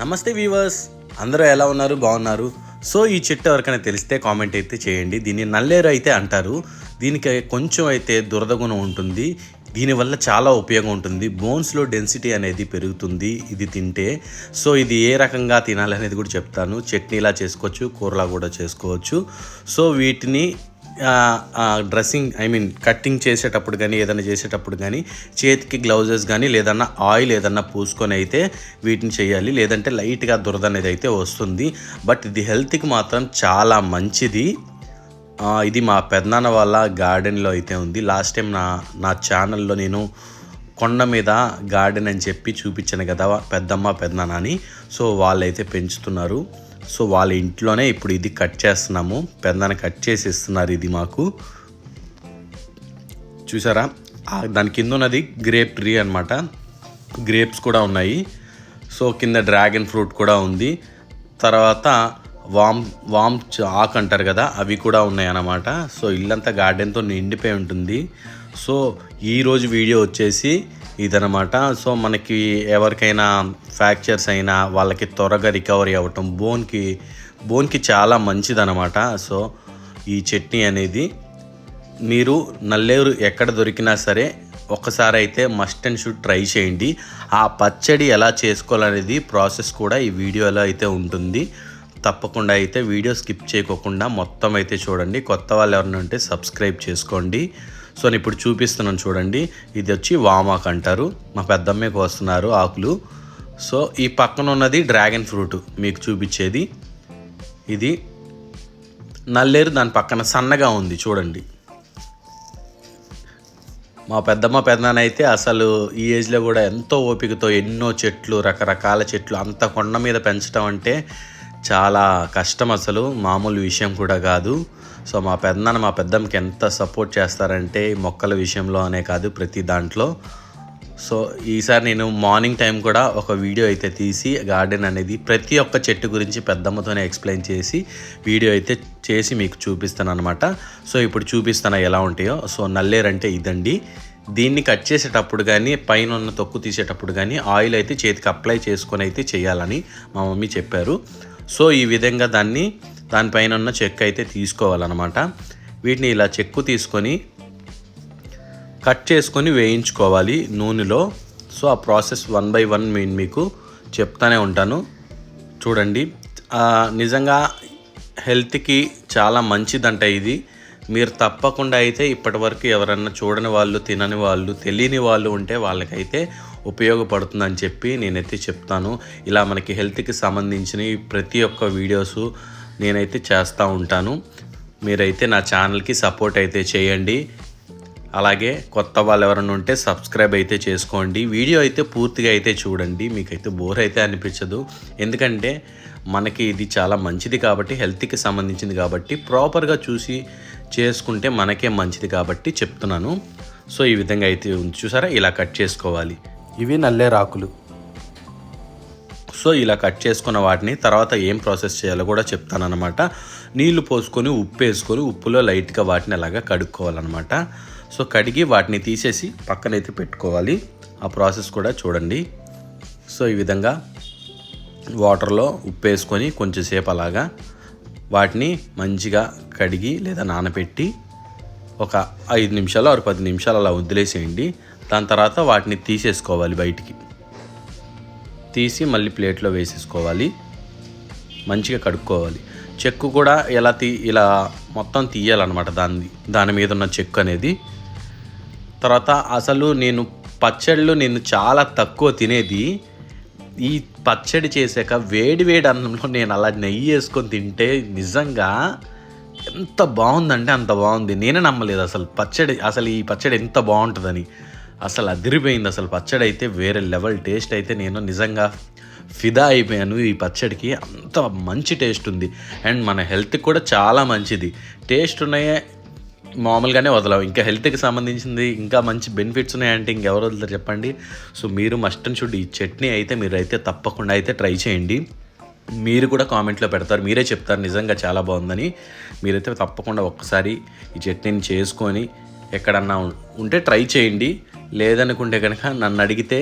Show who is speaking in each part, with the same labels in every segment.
Speaker 1: నమస్తే వీవర్స్ అందరూ ఎలా ఉన్నారు? బాగున్నారు. సో ఈ చెట్టు ఎవరికైనా తెలిస్తే కామెంట్ అయితే చేయండి. దీన్ని నల్లేరు అయితే అంటారు. దీనికి కొంచెం అయితే దురద గుణం ఉంటుంది. దీనివల్ల చాలా ఉపయోగం ఉంటుంది. బోన్స్లో డెన్సిటీ అనేది పెరుగుతుంది. ఇది తింటే. సో ఇది ఏ రకంగా తినాలనేది కూడా చెప్తాను. చట్నీలా చేసుకోవచ్చు కూరలా కూడా చేసుకోవచ్చు. సో వీటిని డ్రెస్సింగ్ ఐ మీన్ కట్టింగ్ చేసేటప్పుడు కానీ ఏదైనా చేసేటప్పుడు కానీ చేతికి గ్లౌజెస్ కానీ లేదన్నా ఆయిల్ ఏదన్నా పూసుకొని అయితే వీటిని చేయాలి. లేదంటే లైట్గా దురద అనేది అయితే వస్తుంది. బట్ ఇది హెల్త్కి మాత్రం చాలా మంచిది. ఇది మా పెద్దనాన్న వాళ్ళ గార్డెన్లో అయితే ఉంది. లాస్ట్ టైం నా నా ఛానల్లో నేను కొండ మీద గార్డెన్ అని చెప్పి చూపించాను కదా పెద్దమ్మ పెద్దనాన్న అని. సో వాళ్ళైతే పెంచుతున్నారు. సో వాళ్ళ ఇంట్లోనే ఇప్పుడు ఇది కట్ చేస్తున్నాము. పెద్దనాన్న కట్ చేసి ఇస్తున్నారు ఇది మాకు. చూసారా? దాని కింద ఉన్నది గ్రేప్ ట్రీ అనమాట గ్రేప్స్ కూడా ఉన్నాయి. సో కింద డ్రాగన్ ఫ్రూట్ కూడా ఉంది. తర్వాత వామ్ వామ్ చ- ఆకు అంటారు కదా అవి కూడా ఉన్నాయి అన్నమాట. సో ఇల్లంతా గార్డెన్తో నిండిపోయి ఉంటుంది. సో ఈరోజు వీడియో వచ్చేసి ఇదనమాట సో మనకి ఎవరికైనా ఫ్రాక్చర్స్ అయినా వాళ్ళకి త్వరగా రికవరీ అవ్వటం బోన్కి బోన్కి చాలా మంచిదనమాట సో ఈ చట్నీ అనేది మీరు నల్లేరు ఎక్కడ దొరికినా సరే ఒకసారి అయితే మస్ట్ అండ్ షుడ్ ట్రై చేయండి. ఆ పచ్చడి ఎలా చేసుకోవాలనేది ప్రాసెస్ కూడా ఈ వీడియోలో అయితే ఉంటుంది. తప్పకుండా అయితే వీడియో స్కిప్ చేయకోకుండా మొత్తం అయితే చూడండి. కొత్త వాళ్ళు ఎవరైనా ఉంటే సబ్స్క్రైబ్ చేసుకోండి. సో నేను ఇప్పుడు చూపిస్తున్నాను చూడండి. ఇది వచ్చి వామాక్ అంటారు. మా పెద్దమ్మకి వస్తున్నారు ఆకులు. సో ఈ పక్కన ఉన్నది డ్రాగన్ ఫ్రూట్ మీకు చూపించేది. ఇది నల్లేరు దాని పక్కన సన్నగా ఉంది చూడండి. మా పెద్దమ్మ పెద్దనాన్న అయితే అసలు ఈ ఏజ్లో కూడా ఎంతో ఓపికతో ఎన్నో చెట్లు రకరకాల చెట్లు అంత కొండ మీద పెంచడం అంటే చాలా కష్టం అసలు. మామూలు విషయం కూడా కాదు. సో మా పెద్దనాన్న మా పెద్దమ్మకి ఎంత సపోర్ట్ చేస్తారంటే మొక్కల విషయంలో అనే కాదు ప్రతి దాంట్లో. సో ఈసారి నేను మార్నింగ్ టైం కూడా ఒక వీడియో అయితే తీసి గార్డెన్ అనేది ప్రతి ఒక్క చెట్టు గురించి పెద్దమ్మతోనే ఎక్స్ప్లెయిన్ చేసి వీడియో అయితే చేసి మీకు చూపిస్తాను అనమాట సో ఇప్పుడు చూపిస్తాను ఎలా ఉంటాయో. సో నల్లేరు అంటే ఇదండి. దీన్ని కట్ చేసేటప్పుడు కానీ పైన ఉన్న తొక్కు తీసేటప్పుడు కానీ ఆయిల్ అయితే చేతికి అప్లై చేసుకొని అయితే చేయాలని మా మమ్మీ చెప్పారు. సో ఈ విధంగా దాన్ని దానిపైన ఉన్న చెక్ అయితే తీసుకోవాలన్నమాట. వీటిని ఇలా చెక్కు తీసుకొని కట్ చేసుకొని వేయించుకోవాలి నూనెలో. సో ఆ ప్రాసెస్ వన్ బై వన్ నేను మీకు చెప్తానే ఉంటాను. చూడండి. నిజంగా హెల్త్కి చాలా మంచిదంట ఇది. మీరు తప్పకుండా అయితే ఇప్పటివరకు ఎవరన్నా చూడని వాళ్ళు తినని వాళ్ళు తెలియని వాళ్ళు ఉంటే వాళ్ళకైతే ఉపయోగపడుతుందని చెప్పి నేనైతే చెప్తాను. ఇలా మనకి హెల్త్కి సంబంధించిన ప్రతి ఒక్క వీడియోసు నేనైతే చేస్తూ ఉంటాను. మీరైతే నా ఛానల్కి సపోర్ట్ అయితే చేయండి. అలాగే కొత్త వాళ్ళు ఎవరైనా ఉంటే సబ్స్క్రైబ్ అయితే చేసుకోండి. వీడియో అయితే పూర్తిగా అయితే చూడండి. మీకైతే బోర్ అయితే అనిపించదు. ఎందుకంటే మనకి ఇది చాలా మంచిది కాబట్టి హెల్త్కి సంబంధించింది కాబట్టి ప్రాపర్గా చూసి చేసుకుంటే మనకే మంచిది కాబట్టి చెప్తున్నాను. సో ఈ విధంగా అయితే చూసారా? ఇలా కట్ చేసుకోవాలి. ఇవి నల్లేరాకులు సో ఇలా కట్ చేసుకున్న వాటిని తర్వాత ఏం ప్రాసెస్ చేయాలో కూడా చెప్తానన్నమాట. నీళ్ళు పోసుకొని ఉప్పు వేసుకొని ఉప్పులో లైట్గా వాటిని అలాగా కడుక్కోవాలన్నమాట. సో కడిగి వాటిని తీసేసి పక్కనైతే పెట్టుకోవాలి. ఆ ప్రాసెస్ కూడా చూడండి. సో ఈ విధంగా వాటర్లో ఉప్పు వేసుకొని కొంచెంసేపు అలాగా వాటిని మంచిగా కడిగి లేదా నానబెట్టి ఒక ఐదు నిమిషాలు ఆరు పది నిమిషాలు అలా వదిలేసేయండి. దాని తర్వాత వాటిని తీసేసుకోవాలి బయటికి. తీసి మళ్ళీ ప్లేట్లో వేసేసుకోవాలి. మంచిగా కడుక్కోవాలి. చెక్కు కూడా ఎలా తీ ఇలా మొత్తం తీయాలన్నమాట దాన్ని దాని మీద ఉన్న చెక్కు అనేది. తర్వాత అసలు నేను పచ్చళ్ళు నేను చాలా తక్కువ తినేది. ఈ పచ్చడి చేసాక వేడి వేడి అన్నంలో నేను అలా నెయ్యి వేసుకొని తింటే నిజంగా ఎంత బాగుందంటే అంత బాగుంది. నేనే నమ్మలేదు అసలు పచ్చడి అసలు ఈ పచ్చడి ఎంత బాగుంటుందని. అసలు అదిరిపోయింది. అసలు పచ్చడి అయితే వేరే లెవెల్ టేస్ట్ అయితే నేను నిజంగా ఫిదా అయిపోయాను ఈ పచ్చడికి. అంత మంచి టేస్ట్ ఉంది. అండ్ మన హెల్త్కి కూడా చాలా మంచిది. టేస్ట్ ఉన్నాయే మామూలుగానే వదలవు. ఇంకా హెల్త్కి సంబంధించింది ఇంకా మంచి బెనిఫిట్స్ ఉన్నాయంటే ఇంకెవరు వదులుతారు చెప్పండి. సో మీరు మస్ట్ అండ్ షుడ్ ఈ చట్నీ అయితే మీరు అయితే తప్పకుండా అయితే ట్రై చేయండి. మీరు కూడా కామెంట్లో పెడతారు. మీరే చెప్తారు నిజంగా చాలా బాగుందని. మీరైతే తప్పకుండా ఒక్కసారి ఈ చట్నీని చేసుకొని ఎక్కడన్నా ఉంటే ట్రై చేయండి. లేదనుకుంటే కనుక నన్ను అడిగితే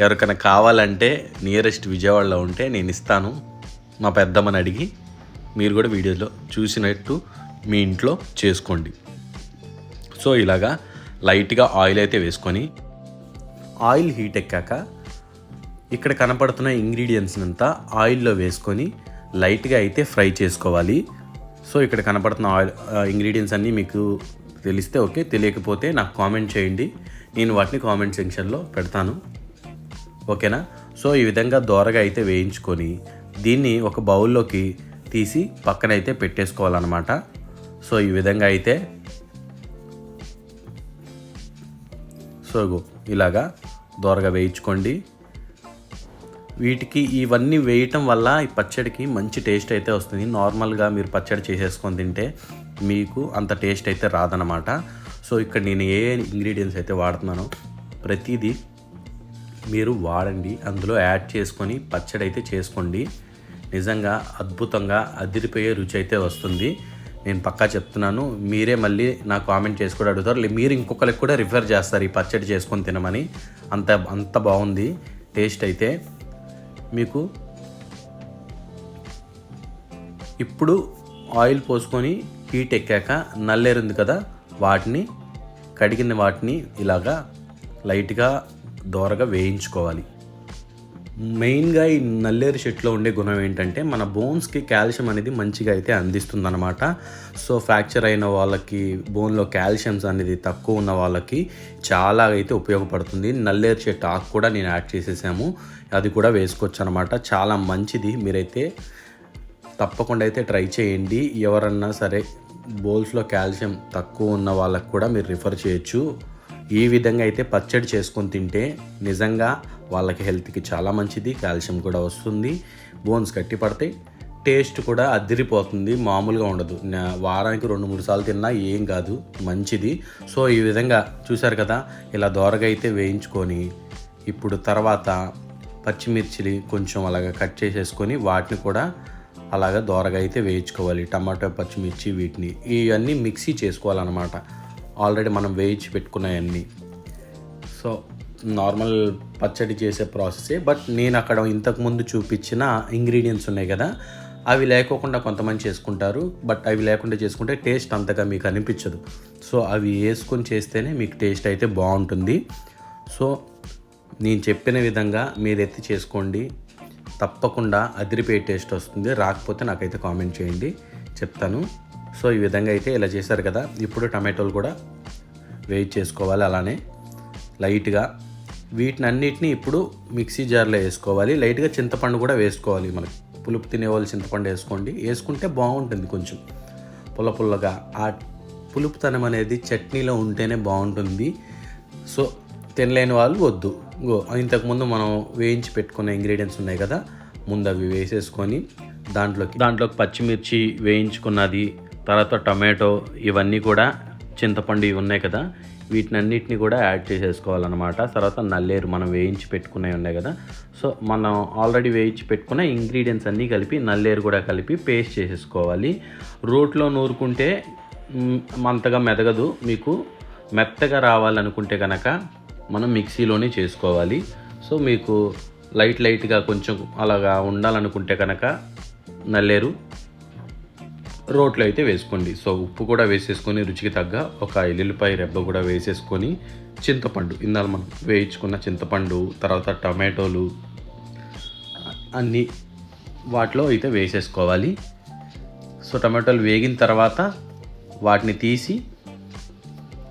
Speaker 1: ఎవరికైనా కావాలంటే నియరెస్ట్ విజయవాడలో ఉంటే నేను ఇస్తాను. మా పెద్దమ్మని అడిగి మీరు కూడా వీడియోలో చూసినట్టు మీ ఇంట్లో చేసుకోండి. సో ఇలాగా లైట్గా ఆయిల్ అయితే వేసుకొని ఆయిల్ హీట్ ఎక్కాక ఇక్కడ కనపడుతున్న ఇంగ్రీడియంట్స్ అంతా ఆయిల్లో వేసుకొని లైట్గా అయితే ఫ్రై చేసుకోవాలి. సో ఇక్కడ కనపడుతున్న ఆయిల్ ఇంగ్రీడియంట్స్ అన్నీ మీకు తెలిస్తే ఓకే తెలియకపోతే నాకు కామెంట్ చేయండి. నేను వాటిని కామెంట్ సెక్షన్లో పెడతాను. ఓకేనా? సో ఈ విధంగా దోరగా అయితే వేయించుకొని దీన్ని ఒక బౌల్లోకి తీసి పక్కన అయితే పెట్టేసుకోవాలన్నమాట. సో ఈ విధంగా అయితే సో ఇలాగా దోరగా వేయించుకోండి. వీటికి ఇవన్నీ వేయటం వల్ల ఈ పచ్చడికి మంచి టేస్ట్ అయితే వస్తుంది. నార్మల్గా మీరు పచ్చడి చేసేసుకొని తింటే మీకు అంత టేస్ట్ అయితే రాదనమాట సో ఇక్కడ నేను ఏ ఇంగ్రీడియంట్స్ అయితే వాడుతున్నానో ప్రతిదీ మీరు వాడండి. అందులో యాడ్ చేసుకొని పచ్చడి అయితే చేసుకోండి. నిజంగా అద్భుతంగా అదిరిపోయే రుచి అయితే వస్తుంది. నేను పక్కా చెప్తున్నాను. మీరే మళ్ళీ నా కామెంట్ చేసి కూడా అడుగుతారు. మీరు ఇంకొకరికి కూడా రిఫర్ చేస్తారు ఈ పచ్చడి చేసుకొని తినమని. అంత అంత బాగుంది. టేస్ట్ అయితే మీకు ఇప్పుడు ఆయిల్ పోసుకొని హీట్ ఎక్కాక నల్లేరు ఉంది కదా వాటిని కడిగిన వాటిని ఇలాగా లైట్గా దోరగా వేయించుకోవాలి. మెయిన్గా ఈ నల్లేరు చెట్లో ఉండే గుణం ఏంటంటే మన బోన్స్కి కాల్షియం అనేది మంచిగా అయితే అందిస్తుందన్నమాట. సో ఫ్రాక్చర్ అయిన వాళ్ళకి బోన్లో కాల్షియమ్స్ అనేది తక్కువ ఉన్న వాళ్ళకి చాలా అయితే ఉపయోగపడుతుంది. నల్లేరు చెట్టు ఆకు కూడా నేను యాడ్ చేసేసాము. అది కూడా వేసుకోవచ్చు అనమాట చాలా మంచిది. మీరైతే తప్పకుండా అయితే ట్రై చేయండి. ఎవరన్నా సరే బోల్స్లో కాల్షియం తక్కువ ఉన్న వాళ్ళకు కూడా మీరు రిఫర్ చేయొచ్చు. ఈ విధంగా అయితే పచ్చడి చేసుకొని తింటే నిజంగా వాళ్ళకి హెల్త్కి చాలా మంచిది కాల్షియం కూడా వస్తుంది. బోన్స్ గట్టి పడతాయి. టేస్ట్ కూడా అదిరిపోతుంది మామూలుగా ఉండదు. నా- వారానికి రెండు మూడు సార్లు తిన్నా ఏం కాదు మంచిది. సో ఈ విధంగా చూశారు కదా ఇలా దోరగా అయితే వేయించుకొని ఇప్పుడు తర్వాత పచ్చిమిర్చిని కొంచెం అలాగా కట్ చేసేసుకొని వాటిని కూడా అలాగా దోరగా అయితే వేయించుకోవాలి. టమాటో పచ్చిమిర్చి వీటిని. ఇవన్నీ మిక్సీ చేసుకోవాలన్నమాట. ఆల్రెడీ మనం వేయించి పెట్టుకున్నాయన్నీ. సో నార్మల్ పచ్చడి చేసే ప్రాసెసే. బట్ నేను అక్కడ ఇంతకుముందు చూపించిన ఇంగ్రీడియంట్స్ ఉన్నాయి కదా అవి లేకోకుండా కొంతమంది చేసుకుంటారు. బట్ అవి లేకుండా చేసుకుంటే టేస్ట్ అంతగా మీకు అనిపించదు. సో అవి వేసుకొని చేస్తేనే మీకు టేస్ట్ అయితే బాగుంటుంది. సో నేను చెప్పిన విధంగా మీరు ఎత్తి చేసుకోండి. తప్పకుండా అదిరిపోయే టేస్ట్ వస్తుంది. రాకపోతే నాకైతే కామెంట్ చేయండి. చెప్తాను. సో ఈ విధంగా అయితే ఇలా చేశారు కదా. ఇప్పుడు టమాటోలు కూడా వేయి చేసుకోవాలి అలానే. లైట్గా వీటిని అన్నిటిని ఇప్పుడు మిక్సీ జార్లో వేసుకోవాలి. లైట్గా చింతపండు కూడా వేసుకోవాలి మనకి. పులుపు తినేవాళ్ళు చింతపండు వేసుకోండి. వేసుకుంటే బాగుంటుంది కొంచెం. పుల్ల పుల్లగా. ఆ పులుపుతనం అనేది చట్నీలో ఉంటేనే బాగుంటుంది. సో తినలేని వాళ్ళు వద్దు. ఇంతకుముందు మనం వేయించి పెట్టుకున్న ఇంగ్రీడియంట్స్ ఉన్నాయి కదా ముందు అవి వేసేసుకొని దాంట్లోకి దాంట్లోకి పచ్చిమిర్చి వేయించుకున్నది తర్వాత టమాటో ఇవన్నీ కూడా చింతపండు ఇవి ఉన్నాయి కదా వీటినన్నిటిని కూడా యాడ్ చేసేసుకోవాలన్నమాట. తర్వాత నల్లేరు మనం వేయించి పెట్టుకునే ఉన్నాయి కదా సో మనం ఆల్రెడీ వేయించి పెట్టుకున్న ఇంగ్రీడియంట్స్ అన్నీ కలిపి నల్లేరు కూడా కలిపి పేస్ట్ చేసేసుకోవాలి. రోట్లో నూరుకుంటే అంతగా మెదగదు మీకు మెత్తగా రావాలనుకుంటే కనుక మనం మిక్సీలోనే చేసుకోవాలి. సో మీకు లైట్ లైట్గా కొంచెం అలాగా ఉండాలనుకుంటే కనుక నల్లేరు రోట్లో అయితే వేసుకోండి. సో ఉప్పు కూడా వేసేసుకొని రుచికి తగ్గ ఒక ఎల్లుల్లిపాయ రెబ్బ కూడా వేసేసుకొని చింతపండు ఇందాక మనం వేయించుకున్న చింతపండు తర్వాత టమాటోలు అన్నీ వాటిలో అయితే వేసేసుకోవాలి. సో టమాటోలు వేగిన తర్వాత వాటిని తీసి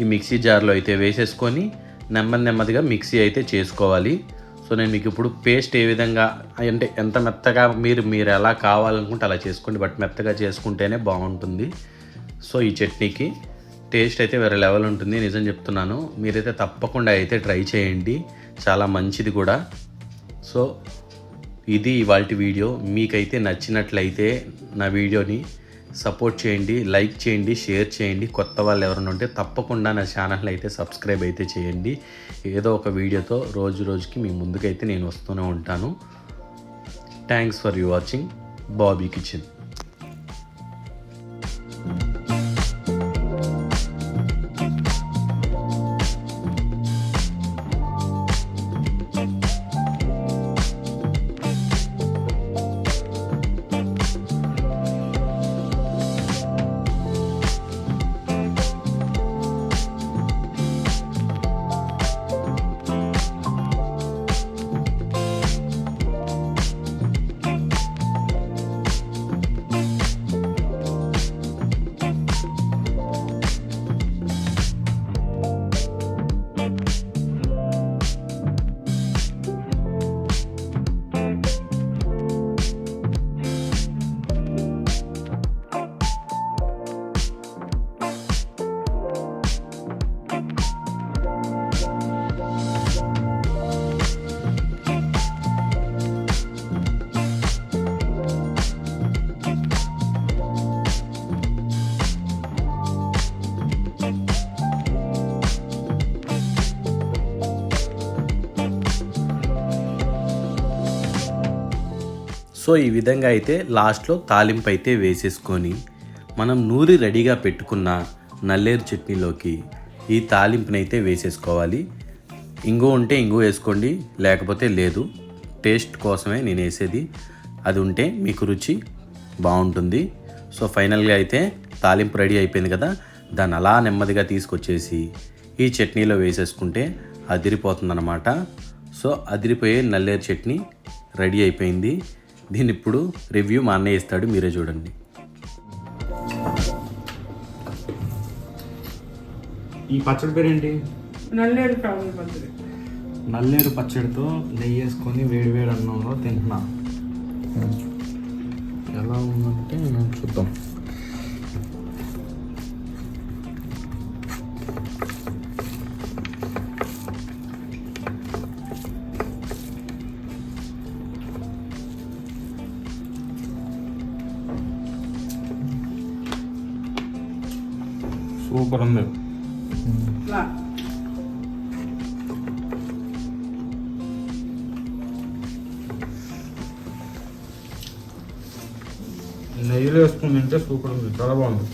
Speaker 1: ఈ మిక్సీ జార్లో అయితే వేసేసుకొని నెమ్మది నెమ్మదిగా మిక్సీ అయితే చేసుకోవాలి. సో నేను మీకు ఇప్పుడు పేస్ట్ ఏ విధంగా అంటే ఎంత మెత్తగా మీరు మీరు ఎలా కావాలనుకుంటే అలా చేసుకోండి. బట్ మెత్తగా చేసుకుంటేనే బాగుంటుంది. సో ఈ చట్నీకి టేస్ట్ అయితే వేరే లెవెల్ ఉంటుంది. నిజం చెప్తున్నాను. మీరైతే తప్పకుండా అయితే ట్రై చేయండి. చాలా మంచిది కూడా. సో ఇది ఇవాళ వీడియో. మీకైతే నచ్చినట్లయితే నా వీడియోని సపోర్ట్ చేయండి లైక్ చేయండి షేర్ చేయండి. కొత్త వాళ్ళు ఎవరైనా ఉంటే తప్పకుండా నా ఛానల్ అయితే సబ్స్క్రైబ్ అయితే చేయండి. ఏదో ఒక వీడియోతో రోజు రోజుకి మీ ముందుకైతే నేను వస్తూనే ఉంటాను. Thanks for you watching Bobby kitchen so ఈ విధంగా అయితే లాస్ట్లో తాలింపు అయితే వేసేసుకొని మనం నూరి రెడీగా పెట్టుకున్న నల్లేరు చట్నీలోకి ఈ తాలింపునైతే వేసేసుకోవాలి. ఇంగు ఉంటే ఇంగు వేసుకోండి లేకపోతే లేదు. టేస్ట్ కోసమే నేను వేసేది. అది ఉంటే మీకు రుచి బాగుంటుంది. సో ఫైనల్గా అయితే తాలింపు రెడీ అయిపోయింది కదా దాన్ని అలా నెమ్మదిగా తీసుకొచ్చేసి ఈ చట్నీలో వేసేసుకుంటే అదిరిపోతుందన్నమాట. సో అదిరిపోయే నల్లేరు చట్నీ రెడీ అయిపోయింది. దీని ఇప్పుడు రివ్యూ మా అన్నయ్య ఇస్తాడు మీరే చూడండి.
Speaker 2: ఈ పచ్చడి పేరేంటి?
Speaker 3: నల్లేరు కావాలి పచ్చడి.
Speaker 2: నల్లేరు పచ్చడితో నెయ్యి వేసుకొని వేడి వేడి అన్నంలో తింటున్నా. ఎలా ఉందంటే చూద్దాం. సూపర్ ఉంది. నెయ్యిలో వేసుకుని తింటే సూపర్ ఉంది. చాలా బాగుంది.